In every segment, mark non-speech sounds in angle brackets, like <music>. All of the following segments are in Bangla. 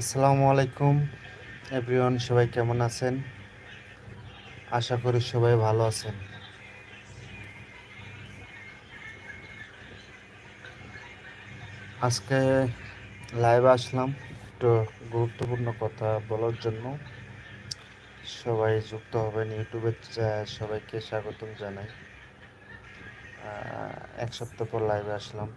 আসসালামু আলাইকুম এভরিওয়ান সবাই কেমন আছেন? আশা করি সবাই ভালো আছেন। আজকে লাইভে আসলাম একটু গুরুত্বপূর্ণ কথা বলার জন্য। সবাই যুক্ত হবেন ইউটিউবে সবাইকে স্বাগতম জানাই। এক সপ্তাহ পর লাইভে আসলাম।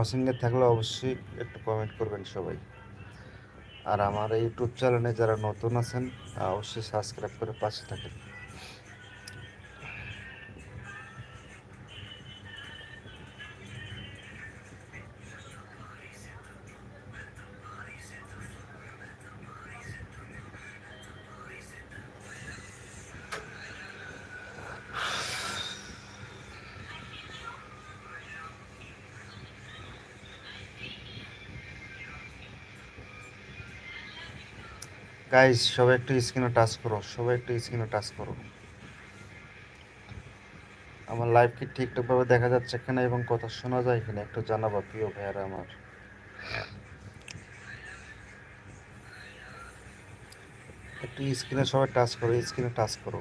অসিঙ্গে থাকলে অবশ্যই একটু কমেন্ট করবেন সবাই। আর আমার ইউটিউব চ্যানেলে যারা নতুন আছেন, অবশ্যই সাবস্ক্রাইব করে পাশে থাকেন। গাইজ সবাই একটু স্ক্রিনে টাচ করো, সবাই একটু স্ক্রিনে টাচ করো। আমার লাইভ কি ঠিকঠাকভাবে দেখা যাচ্ছে কিনা এবং কথা শোনা যায় এখানে একটু জানাব, প্রিয় ভাইয়ারা আমার। একটু স্ক্রিনে সবাই টাচ করো, স্ক্রিনে টাচ করো।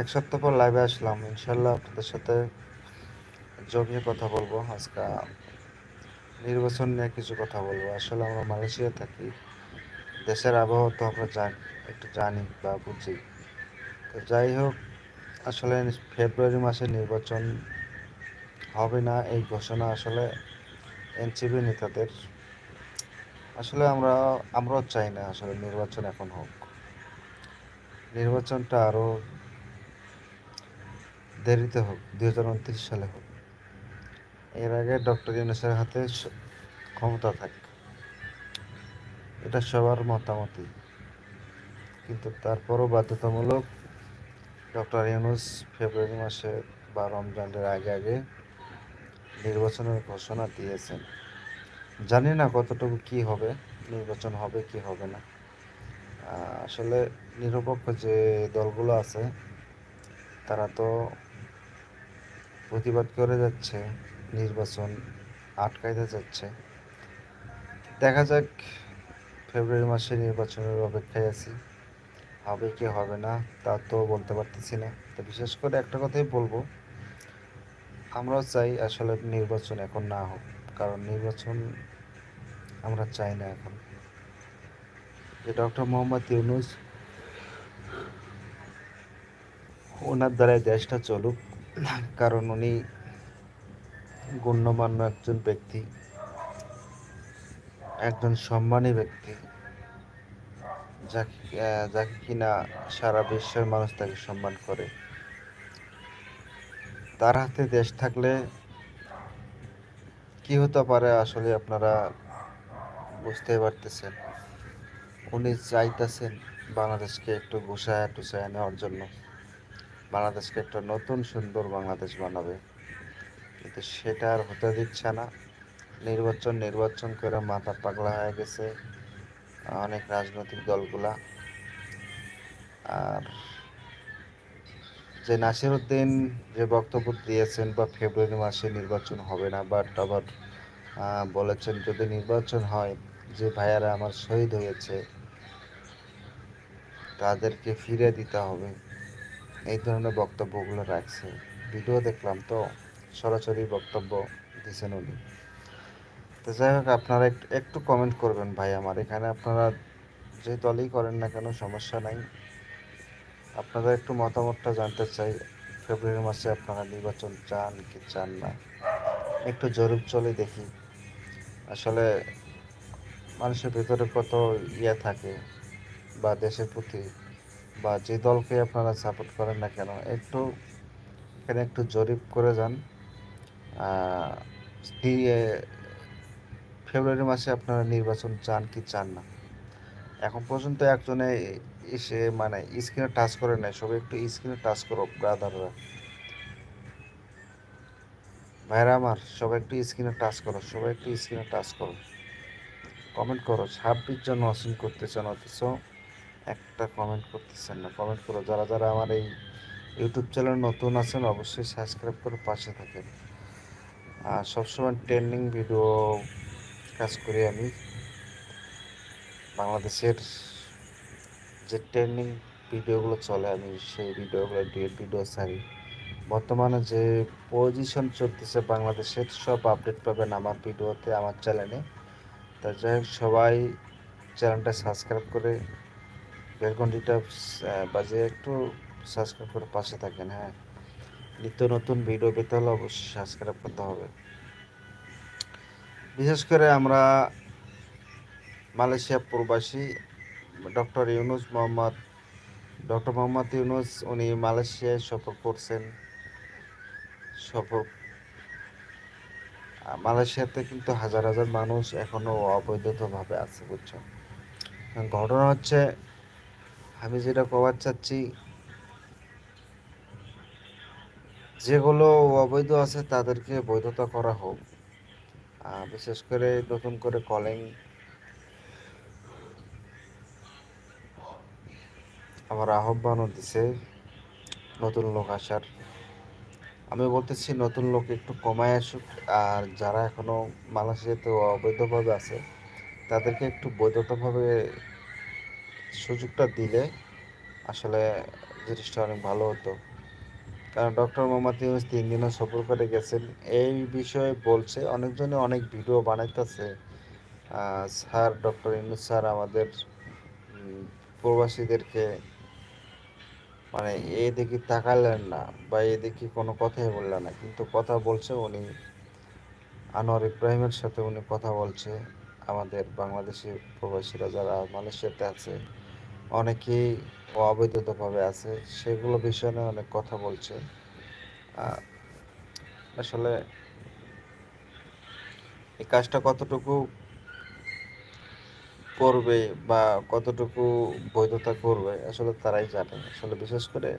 এক সপ্তাহ পর লাইভে আসলাম, ইনশাল্লাহ আপনাদের সাথে জমিয়ে কথা বলব। আজকে নির্বাচন নিয়ে কিছু কথা বলব। আসলে আমরা মালয়েশিয়া থাকি। দেশের আবহাওয়া তো আমরা জানি, একটু জানি বা বুঝি। তো যাই হোক, আসলে ফেব্রুয়ারি মাসে নির্বাচন হবে না এই ঘোষণা আসলে এনসিপি নেতাদের। আসলে আমরা, আমরাও চাই না আসলে নির্বাচন এখন হোক। নির্বাচনটা আরও দেরিতে হোক দু হাজার উনত্রিশ সালে হোক। এর আগে ডক্টর ইউনুসের হাতে ক্ষমতা থাকে। এটা সবার মতামতই। কিন্তু তারপরও বাধ্যতামূলক ডক্টর ইউনুস ফেব্রুয়ারি মাসে বা রমজানের আগে আগে নির্বাচনের ঘোষণা দিয়েছেন। জানি না কতটুকু কি হবে, নির্বাচন হবে কি হবে না। আসলে নিরপেক্ষ যে দলগুলো আছে, তারা তো প্রতিবাদ করে যাচ্ছে। নির্বাচন আটকাইতে যাচ্ছে। দেখা যাক, ফেব্রুয়ারি মাসে নির্বাচনের অপেক্ষায় আছি। হবে কি হবে না, তা তো বলতে পারতেছি না। তো বিশেষ করে একটা কথাই বলব, আমরাও চাই আসলে নির্বাচন এখন না হোক, কারণ নির্বাচন আমরা চাই না এখন। যে ডক্টর মোহাম্মদ ইউনুস ওনার দ্বারাই দেশটা চলুক, কারণ উনি গণ্যমান্য একজন ব্যক্তি, একজন সম্মানী ব্যক্তি, যাকে যাকে কিনা সারা বিশ্বের মানুষ তাকে সম্মান করে। তার হাতে দেশ থাকলে কি হতে পারে আসলে আপনারা বুঝতে পারতেছেন। উনি চাইতেছেন বাংলাদেশকে একটু ঘুষায় টুসায় নেওয়ার জন্য। বাংলাদেশকে একটা নতুন সুন্দর বাংলাদেশ বানাবে। কিন্তু সেটা আর হতে দিচ্ছে না। নির্বাচন নির্বাচন করে মাথা পাগলা হয়ে গেছে অনেক রাজনৈতিক দলগুলা। আর যে নাসির উদ্দিন যে বক্তব্য দিয়েছেন বা ফেব্রুয়ারি মাসে নির্বাচন হবে না, বাট আবার বলেছেন যদি নির্বাচন হয়, যে ভাইয়ারা আমার শহীদ হয়েছে, তাদেরকে ফিরে দিতে হবে। এই ধরনের বক্তব্যগুলো রাখছে। ভিডিও দেখলাম তো। সরাসরি বক্তব্য দিয়েছেন উনি। তো যাই হোক, আপনারা একটু কমেন্ট করবেন ভাই আমার। এখানে আপনারা যে দলই করেন না কেন, সমস্যা নাই। আপনারা একটু মতামতটা জানতে চাই, ফেব্রুয়ারি মাসে আপনারা নির্বাচন চান কি চান না? একটু জরিপ চলে দেখি। আসলে মানুষের ভেতরে কত ইয়ে থাকে, বা দেশের প্রতি, বা যে দলকে আপনারা সাপোর্ট করেন না কেন, একটু এখানে একটু জরিপ করে যান। ফেব্রুয়ারি মাসে আপনারা নির্বাচন চান কি চান না? এখন পর্যন্ত একজনে এসে মানে স্ক্রিনে টাচ করে নেয় সবাই একটু স্ক্রিনে টাচ করো, ব্রাদাররা। ভাইরা আমার, সবাই একটু স্ক্রিনে টাচ করো, সবাই একটু স্ক্রিনে টাচ করো। কমেন্ট করো, ছাব্বিশ জন ওয়াচিং করতেছেন অথচ একটা কমেন্ট করতেছেন না। কমেন্ট করো, যারা যারা আমার এই ইউটিউব চ্যানেল নতুন আছেন, অবশ্যই সাবস্ক্রাইব করে পাশে থাকেন। আর সবসময় ট্রেন্ডিং ভিডিও কাজ করি আমি। বাংলাদেশের যে ট্রেন্ডিং ভিডিওগুলো চলে, আমি সেই ভিডিওগুলো ডিএড ভিডিও ছাড়ি। বর্তমানে যে পজিশন চলতেছে বাংলাদেশের, সব আপডেট পাবেন আমার ভিডিওতে আমার চ্যানেলে তা যাই হোক, সবাই চ্যানেলটা সাবস্ক্রাইব করে বেলঘন্টিটা বাজে একটু সাবস্ক্রাইব করে পাশে থাকেন হ্যাঁ। নিত্য নতুন ভিডিও পেতে হলে অবশ্যই সাবস্ক্রাইব করতে হবে। বিশেষ করে আমরা মালয়েশিয়া প্রবাসী ডক্টর ইউনুস মোহাম্মদ ডক্টর মোহাম্মদ ইউনুস, উনি মালয়েশিয়ায় সফর করছেন। সফর মালয়েশিয়াতে কিন্তু হাজার হাজার মানুষ এখনও অবৈধভাবে আছে, বুঝছ? ঘটনা হচ্ছে, আমি যেটা কবার চাচ্ছি যেগুলো অবৈধ আছে তাদেরকে বৈধতা করা হোক। বিশেষ করে নতুন করে কলিং আমার আহ্বানও দিছে নতুন লোক আসার। আমি বলতেছি নতুন লোক একটু কমায় আসুক, আর যারা এখনও মালয়েশিয়াতে অবৈধভাবে আছে, তাদেরকে একটু বৈধতাভাবে সুযোগটা দিলে আসলে জিনিসটা অনেক ভালো হতো। কারণ ডক্টর মোহাম্মদ ইউনুস তিন দিনও সফর করে গেছেন। এই বিষয়ে বলছে অনেকজনে অনেক ভিডিও বানাইতেছে। স্যার, ডক্টর ইউনুস স্যার আমাদের প্রবাসীদেরকে মানে এদিকে তাকালেন না বা এদিকে কোনো কথাই বললেন না। কিন্তু কথা বলছে উনি, আনোয়ার ইব্রাহিমের সাথে উনি কথা বলছে। আমাদের বাংলাদেশি প্রবাসীরা যারা মালয়েশিয়াতে আছে অনেকেই অবৈধভাবে আছে, সেগুলো বিষয়ে অনেক কথা বলছে। আসলে এই কাজটা কতটুকু করবে বা কতটুকু বৈধতা করবে, আসলে তারাই জানে। আসলে বিশেষ করে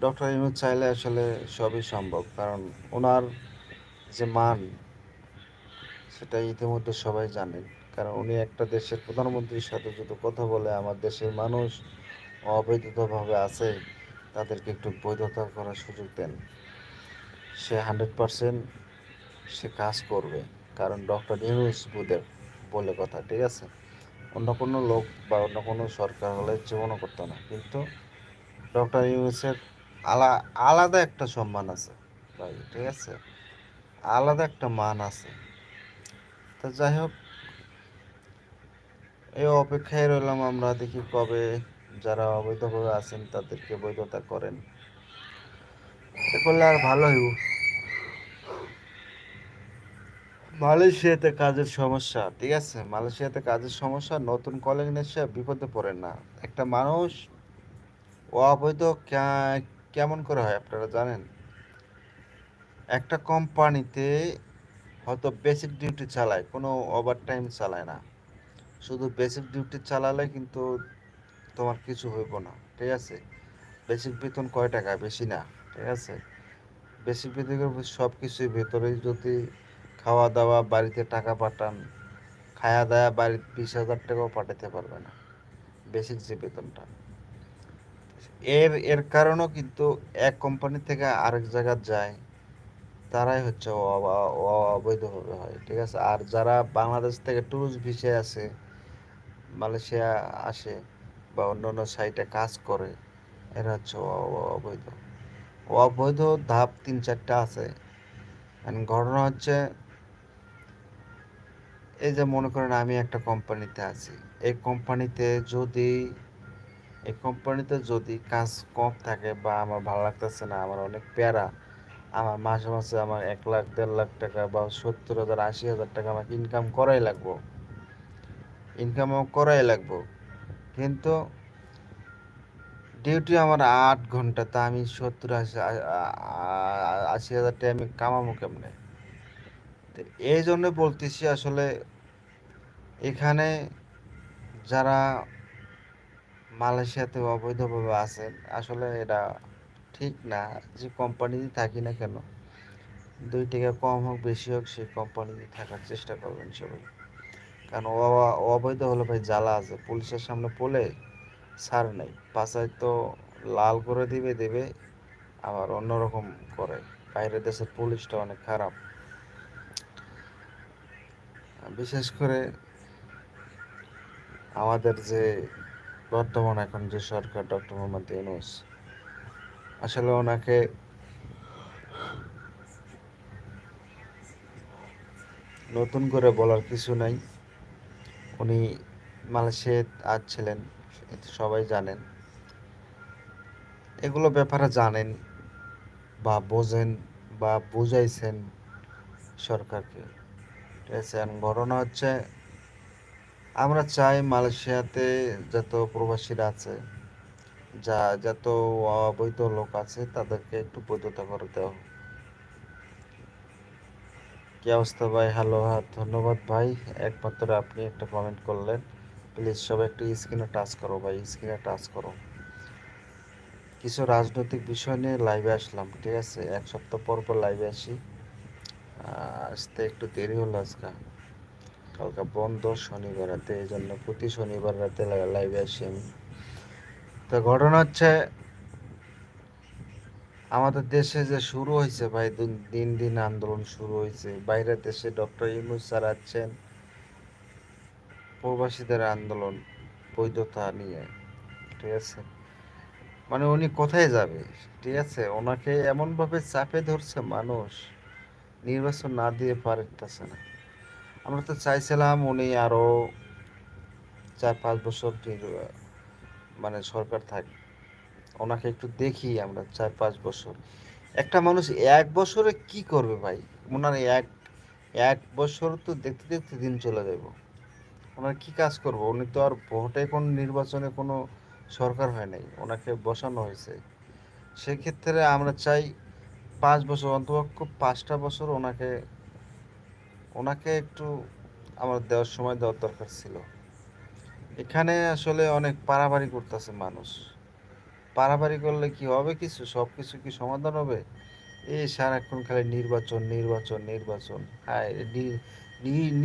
ডক্টর ইউনুস চাইলে আসলে সবই সম্ভব, কারণ ওনার যে মান, সেটা ইতিমধ্যে সবাই জানেন কারণ উনি একটা দেশের প্রধানমন্ত্রীর সাথে যদি কথা বলে, আমার দেশের মানুষ অবৈধভাবে আছে, তাদেরকে একটু বৈধতা করার সুযোগ দেন। সে হান্ড্রেড পারসেন্ট সে কাজ করবে। কারণ ডক্টর ইউনুস বুদের বলে কথা, ঠিক আছে? অন্য কোনো লোক বা অন্য কোনো সরকার হলে জীবনও করতো না। কিন্তু ডক্টর ইউনুসের আলা আলাদা একটা সম্মান আছে ভাই, ঠিক আছে? আলাদা একটা মান আছে। তো যাই হোক এই অপেক্ষায় রইলাম আমরা, দেখি কবে যারা অবৈধভাবে আছেন তাদেরকে বৈধতা করেন। এ করলে আর ভালো হইব। মালয়েশিয়াতে কাজের সমস্যা, ঠিক আছে? মালয়েশিয়াতে কাজের সমস্যা, নতুন কলিং এসে বিপদে পড়ে না। একটা মানুষ ও অবৈধ কেমন করে হয় আপনারা জানেন? একটা কোম্পানিতে হয়তো বেসিক ডিউটি চালায়, কোনো ওভার টাইম চালায় না। শুধু বেসিক ডিউটি চালালে কিন্তু তোমার কিছু হইব না, ঠিক আছে? বেসিক বেতন কয় টাকা? বেশি না, ঠিক আছে? বেসিক বেতনের সব কিছুর ভেতরেই যদি খাওয়া দাওয়া বাড়িতে টাকা পাঠান খায়া দায়া বাড়িতে বিশ হাজার টাকাও পাঠাতে পারবে না বেসিক যে বেতনটা। এর এর কারণও কিন্তু এক কোম্পানি থেকে আরেক জায়গায় যায়, তারাই হচ্ছে অবৈধভাবে হয়, ঠিক আছে? আর যারা বাংলাদেশ থেকে ট্যুরিস্ট ভিসায় আছে মালয়েশিয়া আসে বা অন্য অন্য সাইটে কাজ করে, এরা হচ্ছে অবৈধ। অবৈধ ধাপ তিন চারটা আছে। ঘটনা হচ্ছে, এই যে মনে করেন আমি একটা কোম্পানিতে আছি। এই কোম্পানিতে যদি, এই কোম্পানিতে যদি কাজ কম থাকে বা আমার ভালো লাগতেছে না, আমার অনেক প্যারা, আমার মাসে মাসে আমার এক লাখ, দেড় লাখ টাকা বা সত্তর হাজার, আশি হাজার টাকা আমাকে ইনকাম করাই লাগবো। ইনকাম করাই লাগবো। কিন্তু ডিউটি আমার আট ঘণ্টা, তা আমি সত্তর আশি আশি হাজার টাকা আমি কামাবো কেমনে? এই জন্য বলতেছি আসলে এখানে যারা মালয়েশিয়াতে অবৈধভাবে আছেন, আসলে এটা ঠিক না যে কোম্পানিতে থাকি না কেন। দুই টাকা কম হোক, বেশি হোক, সেই কোম্পানিতে থাকার চেষ্টা করবেন সবাই। কারণ অবৈধ হলে ভাই, জ্বালা আছে। পুলিশের সামনে পড়লে ছাড় নেই। পাশায় তো লাল করে দিবে, দেবে, আবার অন্যরকম করে। বাইরের দেশের পুলিশটা অনেক খারাপ। বিশেষ করে আমাদের যে বর্তমান এখন যে সরকার, ডক্টর মোহাম্মদ ইউনুস, আসলে ওনাকে নতুন করে বলার কিছু নাই। উনি মালয়েশিয়ায় আজ ছিলেন, এটা সবাই জানেন এগুলো ব্যাপারে জানেন বা বোঝেন বা বুঝাইছেন সরকারকে ঠিক আছে ঘটনা হচ্ছে, আমরা চাই মালয়েশিয়াতে যত প্রবাসীরা আছে, যা যত অবৈধ লোক আছে, তাদেরকে একটু বৈধতা করে দেওয়া। কি অবস্থা ভাই? হ্যালো হ্যাঁ ধন্যবাদ ভাই। একমাত্র আপনি একটা কমেন্ট করলেন। প্লিজ সবাই একটু স্ক্রিনে টাচ করো ভাই স্ক্রিনে টাচ করো। কিছু রাজনৈতিক বিষয় নিয়ে লাইভে আসলাম, ঠিক আছে? এক সপ্তাহ পর পর লাইভে আসি। আসতে একটু দেরি হলো আজকে। কালকে বন্ধ শনিবার রাতে, এই জন্য প্রতি শনিবার রাতে লাইভে আসি আমি। তো ঘটনা হচ্ছে আমাদের দেশে যে শুরু হয়েছে ভাই, দিন- দিন আন্দোলন শুরু হয়েছে। বাইরের দেশে ডক্টর ইউনুস স্যার আছেন প্রবাসীদের আন্দোলন, বৈধতা নিয়ে, ঠিক আছে? মানে উনি কোথায় যাবে? ঠিক আছে? ওনাকে এমনভাবে চাপে ধরছে মানুষ, নির্বাচন না দিয়ে পারতেছে না। আমরা তো চাইছিলাম উনি আরও চার পাঁচ বছর মানে সরকার থাক ওনাকে একটু দেখি আমরা চার পাঁচ বছর। একটা মানুষ এক বছরে কি করবে ভাই? ওনার এক এক বছর তো দেখতে দেখতে দিন চলে যাব ওনার কি কাজ করব? উনি তো আর ভোটে কোনো নির্বাচনে কোনো সরকার হয় নাই, ওনাকে বসানো হয়েছে। সেক্ষেত্রে আমরা চাই পাঁচ বছর, অন্তপক্ষ পাঁচটা বছর ওনাকে ওনাকে একটু আমার দেওয়ার সময় দেওয়ার দরকার ছিল। এখানে আসলে অনেক পারাবাড়ি করতেছে মানুষ। পারাবাড়ি করলে কি হবে কিছু? সব কিছু কি সমাধান হবে? এই সারাক্ষণ খালি নির্বাচন নির্বাচন নির্বাচন।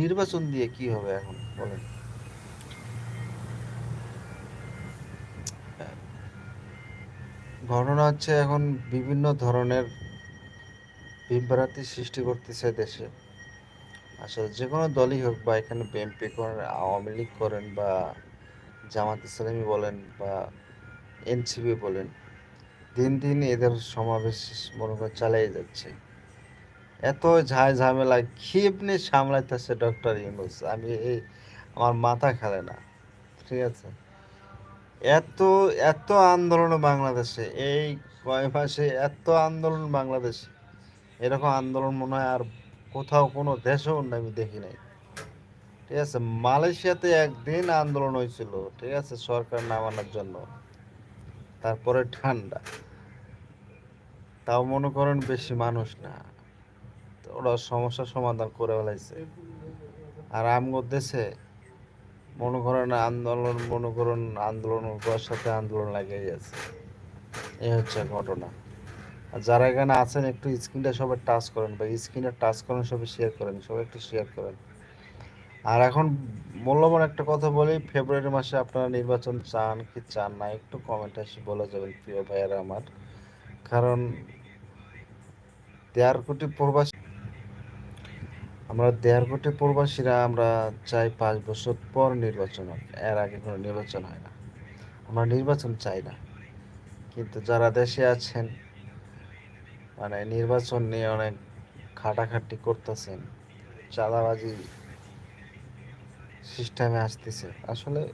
নির্বাচন দিয়ে কি হবে এখন? বলেন। ঘটনা হচ্ছে এখন বিভিন্ন ধরনের বিভ্রান্তি সৃষ্টি করতেছে দেশে। আসলে যে কোনো দলই হোক বা এখানে বিএনপি করেন, আওয়ামী লীগ করেন বা জামাত ইসলামী বলেন বা এনসিপি বলেন, দিন দিন এদের সমাবেশ মনে করে চালিয়ে যাচ্ছে। এত ঝায় ঝামেলা ক্ষিপ্নে সামলাইতেছে ডক্টর ইউনুস, আমি এই, আমার মাথা খেলে না, ঠিক আছে? এত এত আন্দোলন বাংলাদেশে, এই কয় মাসে এত আন্দোলন বাংলাদেশে, এরকম আন্দোলন মনে হয় আর কোথাও কোনো দেশেও আমি দেখি নাই। ঠিক আছে? মালয়েশিয়াতে একদিন আন্দোলন হয়েছিল, ঠিক আছে? সরকার নামানোর জন্য। তারপরে ঠান্ডা। তাও মনে করেন বেশি মানুষ না। ওরা সমস্যার সমাধান করে ফেলাইছে। আর আমগো দেশে মনে করেন আন্দোলন, মনে করেন আন্দোলন সাথে আন্দোলন লাগিয়ে আছে। এই হচ্ছে ঘটনা। আর যারা এখানে আছেন, একটু স্ক্রিনটা সবাই টাচ করেন বা স্ক্রিনটা টাচ করেন, সবাই শেয়ার করেন, সবাই একটু শেয়ার করেন। আর এখন মূল্যবান একটা কথা বলি, ফেব্রুয়ারি মাসে আপনারা নির্বাচন চান কি চান না, একটু কমেন্ট এসে বলে যাবেন প্রিয় ভাইয়ারা আমার। কারণ দেড় কোটি প্রবাসী আমরা দেড় কোটি প্রবাসীরা আমরা চাই পাঁচ বছর পর নির্বাচন হোক, এর আগে কোনো নির্বাচন হয় না। আমরা নির্বাচন চাই না। কিন্তু যারা দেশে আছেন মানে নির্বাচন নিয়ে অনেক খাটাখাটি করতেছেন, চাঁদাবাজি সিস্টেমে আসতেছে। আসলে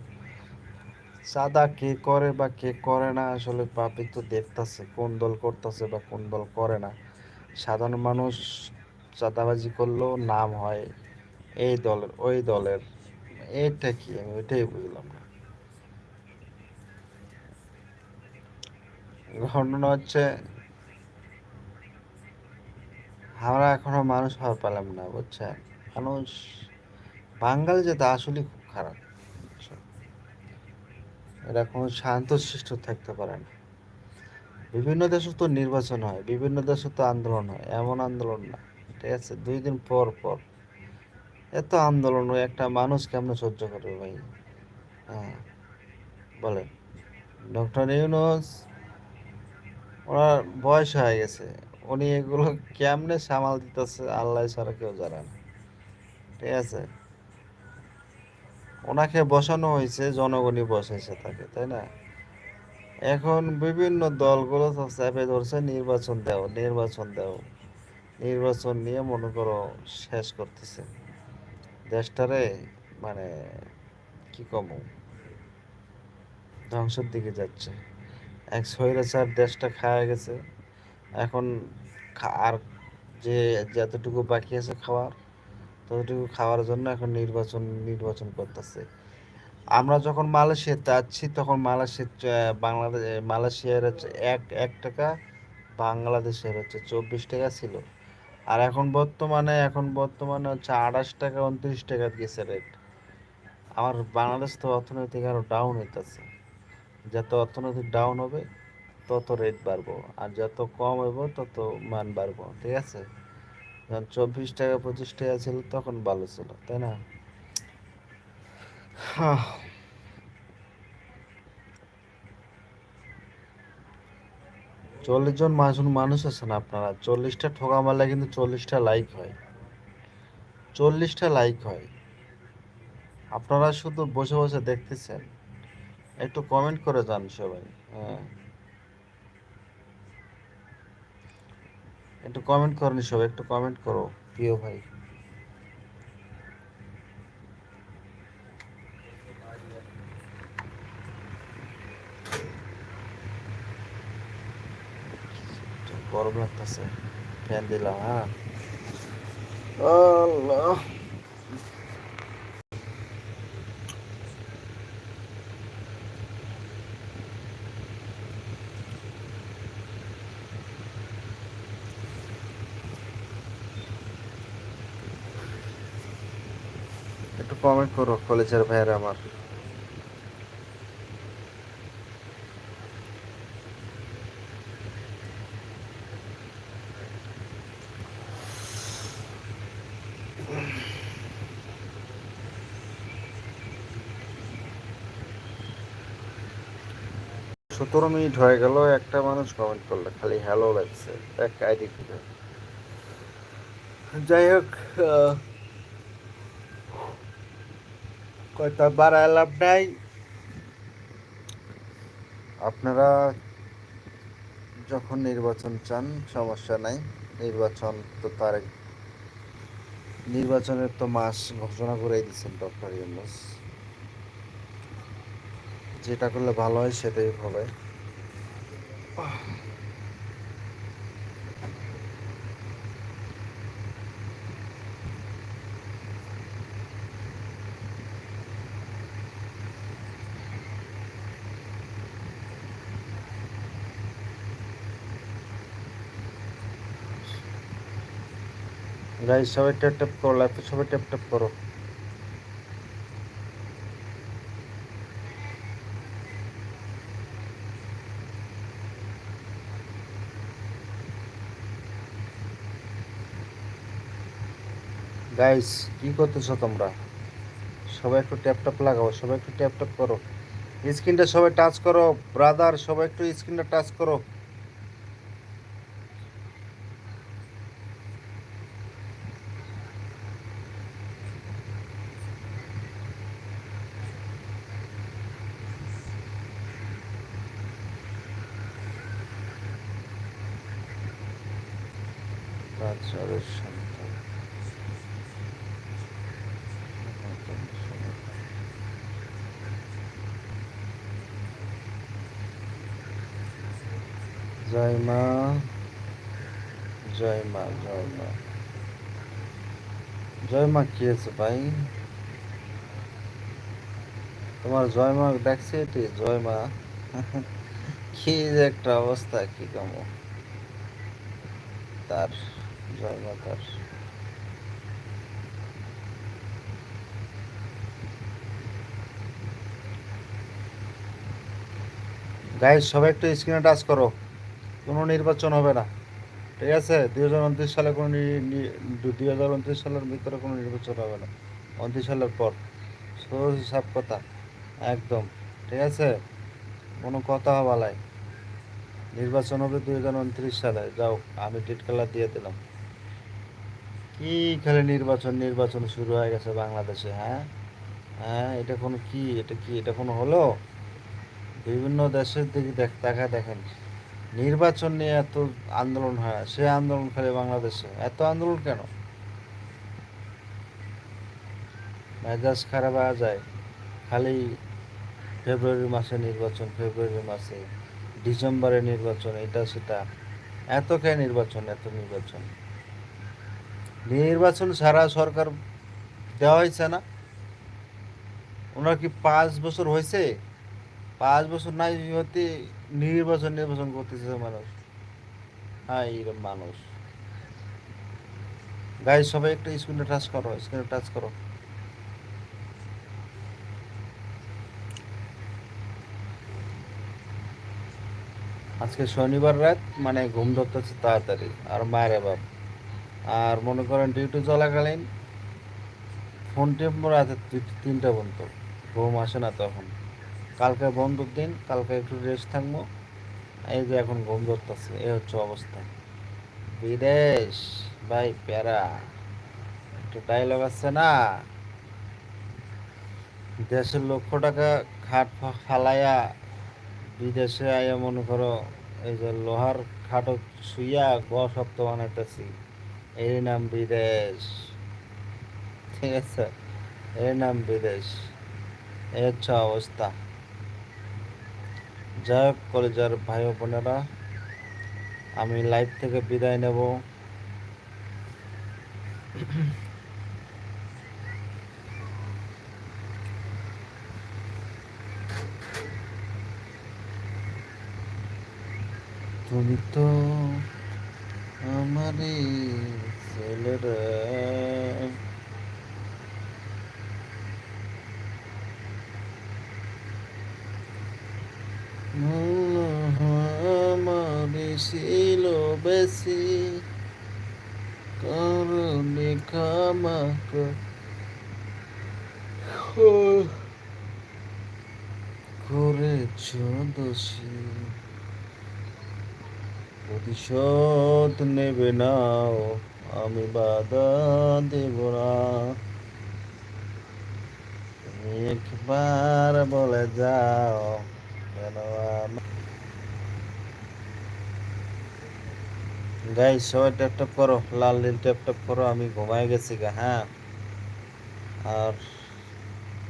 চাঁদা কে করে বা কে করে না, আসলে পাবলিক তো দেখতাছে, কোন দল করতেছে বা কোন দল করে না। সাধারণ মানুষ চাঁদাবাজি করলেও নাম হয় এই দলের, ওই দলের। এটা কি? আমি ওইটাই বুঝলাম না। ঘটনা হচ্ছে, আমরা এখনও মানুষ হওয়ার পেলাম না, বুঝছেন? মানুষ বাঙালি যেটা আসলে খুব খারাপ। এরা কোনো শান্তশিষ্ট থাকতে পারে না। বিভিন্ন দেশে তো নির্বাচন হয়, বিভিন্ন দেশে তো আন্দোলন হয়, এমন আন্দোলন না, ঠিক আছে? দুই দিন পর পর এত আন্দোলন একটা মানুষ কেমন সহ্য করবে ভাই? হ্যাঁ বলেন। ডক্টর ইউনুস ওনার বয়স হয়ে গেছে, উনি এগুলো কেমনে সামাল দিতেছে, আল্লাহ ছাড়া কেউ জানে না, ঠিক আছে? ওনাকে বসানো হয়েছে, জনগণই বসাইছে তাকে, তাই না? এখন বিভিন্ন দলগুলো চেপে ধরছে, নির্বাচন দাও নির্বাচন দাও, নির্বাচন নিয়ে মনে করো শেষ করতেছে। দেশটারে মানে কি কম? ধ্বংসের দিকে যাচ্ছে। এক স্বৈরাচার দেশটা খাওয়া গেছে। এখন আর যে, যতটুকু বাকি আছে খাওয়ার ততটুকু খাওয়ার জন্য এখন নির্বাচন নির্বাচন করতেছে। আমরা যখন মালয়েশিয়াতে যাচ্ছি তখন মালয়েশিয়া বাংলাদেশ মালয়েশিয়ার হচ্ছে এক এক টাকা, বাংলাদেশের হচ্ছে চব্বিশ টাকা ছিল। আর এখন বর্তমানে এখন বর্তমানে হচ্ছে আঠাশ টাকা, উনত্রিশ টাকা গেছে রেট আমার বাংলাদেশ তো অর্থনৈতিক আরও ডাউন হইতেছে। যত অর্থনৈতিক ডাউন হবে, তত রেট বাড়বো। আর যত কম হইব, তত মান বাড়বো, ঠিক আছে? যখন চব্বিশ টাকা পঁচিশ টাকা ছিল তখন ভালো ছিল তাই না? চল্লিশ জন মানুষ মানুষ আছেন আপনারা চল্লিশটা ঠোকা মারলে কিন্তু চল্লিশটা লাইক হয়। চল্লিশটা লাইক হয়। আপনারা শুধু বসে বসে দেখতেছেন। একটু কমেন্ট করে যান সবাই হ্যাঁ। একটু কমেন্ট করেন সবাই একটু কমেন্ট করো, প্রিয় ভাই। গরম লাগতেছে ফ্যান দিলাম হ্যাঁ। আল্লাহ একটু কমেন্ট করো, কলেজের ভাইয়ের আমার। সতেরো মিনিট হয়ে গেল, একটা মানুষ কমেন্ট করলে, খালি হ্যালো লাগছে। এক আইডি থেকে যাই হোক কয়টা বাড়ায় লাভ নাই। আপনারা যখন নির্বাচন চান, সমস্যা নাই। নির্বাচন তো তার নির্বাচনের তো মাস ঘোষণা করে দিচ্ছেন ডক্টর ইউনুস। যেটা করলে ভালো হয়, সেটাই হবে। গাইস সবাই ট্যাপ ট্যাপ করো লাইফে সবাই ট্যাপ ট্যাপ করো। গাইস কি করতেছো তোমরা? সবাই একটু ট্যাপ ট্যাপ লাগাও, সবাই একটু ট্যাপ ট্যাপ করো। স্ক্রিনটা সবাই টাচ করো ব্রাদার সবাই একটু স্ক্রিনটা টাচ করো। জয় মা জয় মা জয় মা। জয় মা, কি আছে ভাই? তোমার জয় মা দেখছে এটি? জয় মা। <laughs> কি যে একটা অবস্থা, কি কম। তার জয় গাইজ সবাই একটু স্ক্রিনে টাচ করো। কোনো নির্বাচন হবে না। ঠিক আছে? দুই হাজার উনত্রিশ সালে কোনো দুই হাজার উনত্রিশ সালের ভিতরে কোনো নির্বাচন হবে না। উনত্রিশ সালের পর। সহজ হিসাব কথা। একদম। ঠিক আছে? কোনো কথা হবালাই নির্বাচন হবে দুই হাজার উনত্রিশ সালে। যাও, আমি টিট কালার দিয়ে দিলাম। কি খালি নির্বাচন নির্বাচন শুরু হয়ে গেছে বাংলাদেশে হ্যাঁ? হ্যাঁ এটা কোনো কি? এটা কি? এটা কোনো হলো? বিভিন্ন দেশের দিকে দেখ দেখা দেখেন। নির্বাচন নিয়ে এত আন্দোলন হয় সে আন্দোলন খালি বাংলাদেশে। এত আন্দোলন কেন? মেজাজ খারাপ হয়ে যায়। খালি ফেব্রুয়ারি মাসে নির্বাচন, ফেব্রুয়ারি মাসে ডিসেম্বরে নির্বাচন, এটা সেটা। এত কে নির্বাচন, এত নির্বাচন? নির্বাচন সারা সরকার দেওয়া হয়েছে না। ওনার কি পাঁচ বছর হয়েছে? পাঁচ বছর নাই হতে নির্বাচন নির্বাচন করতেছে মানুষ। হ্যাঁ এইরকম মানুষ। গাই সবাই একটা স্ক্রিনে টাচ করো স্ক্রিনে টাচ করো। আজকে শনিবার রাত মানে ঘুম ধরতেছে তাড়াতাড়ি, আর মায়ের বাপ আর মনে করেন ডিউটি চলাকালীন ফোন টেম্পো রাতে তিনটা পর্যন্ত। ঘুম আসে না তখন। কালকে বন্ধুর দিন, কালকে একটু রেস্ট থাকব। এই যে এখন ঘুম ধরতেছে, এই হচ্ছে অবস্থা। বিদেশ, ভাই, প্যারা। একটু ডায়লগ আছে না? দেশের লক্ষ টাকা খাট ফালাইয়া বিদেশে আইয়া মনে করো, এই যে লোহার খাটো শুইয়া গ সপ্তাহ বানাইতেছি। এর নাম বিদেশ ঠিক আছে? এর নাম বিদেশ এই হচ্ছে অবস্থা। যাই হোক, কলেজার ভাই বোনেরা, আমি লাইভ থেকে বিদায় নেব। তুমি তো আমারই ছেলেরা ছিল বেশি কারণে খামাক করেছ দোষী। প্রতিশোধ নেবে নাও। আমি বাধা দেব না। একবার বলে যাও গাই সবাই ট্যাপ ট্যাপ করো। লাল নীল ট্যাপ ট্যাপ করো, আমি ঘুমাই গেছি গা হ্যাঁ? আর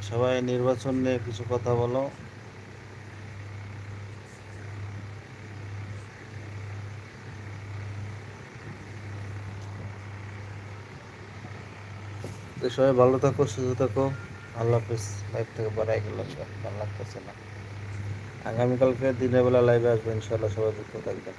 সবাই নির্বাচন নিয়ে কিছু কথা বলো। তো সবাই ভালো থাকো, সুস্থ থাকো। আল্লাহ হাফিজ। লাইভ থেকে বাড়াই গেলাম ভালো লাগতেছে না। আগামীকালকে দিনের বেলা লাইভে আসব ইনশাল্লাহ সবাই যুক্ত থাকবেন।